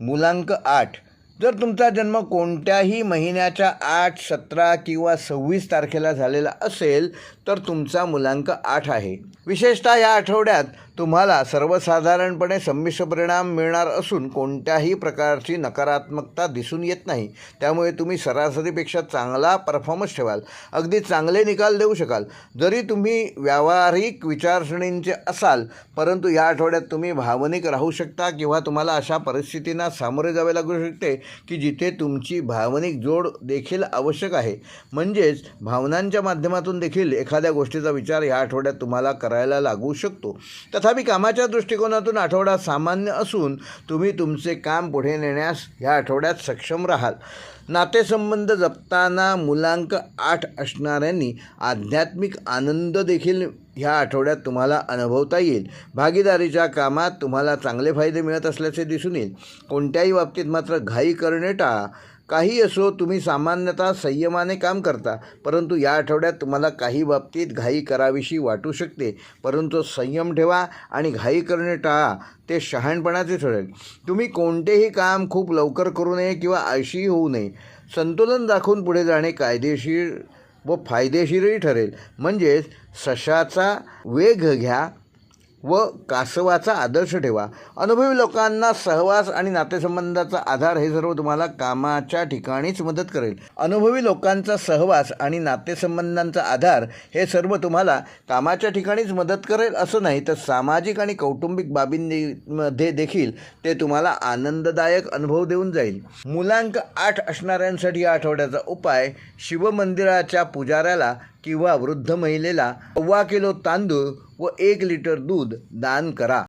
मुलांक आठ. जर तुमचा जन्म कोणत्याही महिन्याच्या आठ सतरा किंवा सव्वीस तारखेला झालेला असेल तर तुमचा मुलांक आठ आहे. विशेषतः या आठवड्यात तुम्हाला सर्वसाधारणपणे संमिश्र परिणाम मिळणार असून कोणत्याही प्रकारची नकारात्मकता दिसून येत नाही. त्यामुळे तुम्ही सरासरीपेक्षा चांगला परफॉर्मन्स ठेवाल. अगदी चांगले निकाल देऊ शकाल. जरी तुम्ही व्यावहारिक विचारसरणींचे असाल परंतु या आठवड्यात तुम्ही भावनिक राहू शकता किंवा तुम्हाला अशा परिस्थितींना सामोरे जावे लागू शकते की जिथे तुमची भावनिक जोड देखील आवश्यक आहे. म्हणजेच भावनांच्या माध्यमातून देखील एखाद्या गोष्टीचा विचार या आठवड्यात तुम्हाला करायला लागू शकतो. तर तथापि कामाच्या दृष्टिकोनातून आठवडा सामान्य असून तुम्ही तुमचे काम पुढे नेण्यास ह्या आठवड्यात सक्षम राहाल. नातेसंबंध जपताना मुलांक आठ असणाऱ्यांनी आध्यात्मिक आनंद देखील ह्या आठवड्यात तुम्हाला अनुभवता येईल. भागीदारीच्या कामात तुम्हाला चांगले फायदे मिळत असल्याचे दिसून येईल. कोणत्याही बाबतीत मात्र घाई करणे टाळा. काही असो तुम्ही सामान्यतः संयमाने काम करता परंतु या आठवड्यात तुम्हाला काही बाबतीत घाई करावीशी वाटू शकते. परंतु संयम ठेवा आणि घाई करणे टाळा ते शहाणपणाचे ठरेल. तुम्ही कोणतेही काम खूप लवकर करू नये किंवा आळशी होऊ नये. संतुलन दाखवून पुढे जाणे कायदेशीर व फायदेशीरही ठरेल. म्हणजेच सशाचा वेग घ्या व कासवाचा आदर्श ठेवा. अनुभवी लोकांना सहवास आणि नातेसंबंधाचा आधार हे सर्व तुम्हाला कामाच्या ठिकाणीच मदत करेल. अनुभवी लोकांचा सहवास आणि नातेसंबंधांचा आधार हे सर्व तुम्हाला कामाच्या ठिकाणीच मदत करेल असं नाही तर सामाजिक आणि कौटुंबिक बाबींमध्ये देखील ते तुम्हाला आनंददायक अनुभव देऊन जाईल. मुलांक आठ असणाऱ्यांसाठी या आठवड्याचा उपाय शिवमंदिराच्या पुजाऱ्याला किंवा वृद्ध महिलेला सव्वा किलो तांदूळ व एक लिटर दूध दान करा.